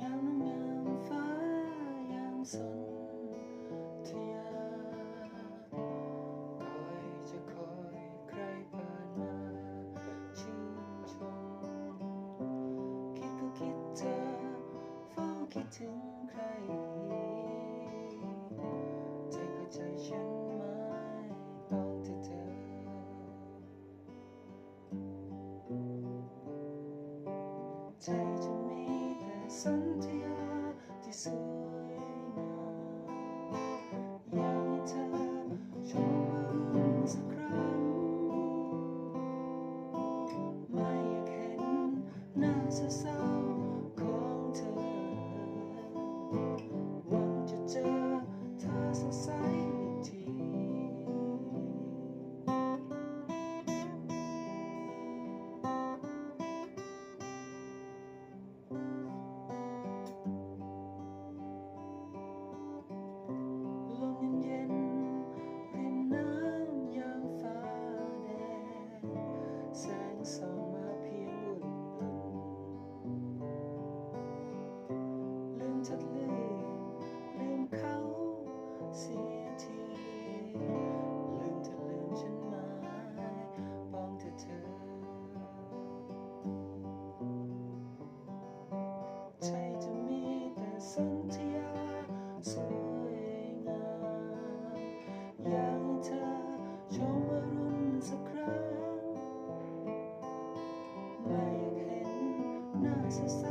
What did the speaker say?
งามน้ำงามฟ้ายามสนทยาคอยจะคอยใครผ่านมาชื่นชม คิดก็คิดเธอเฝ้าคิดถึง ใจจะมีแต่สันทยาที่สว Like him, not so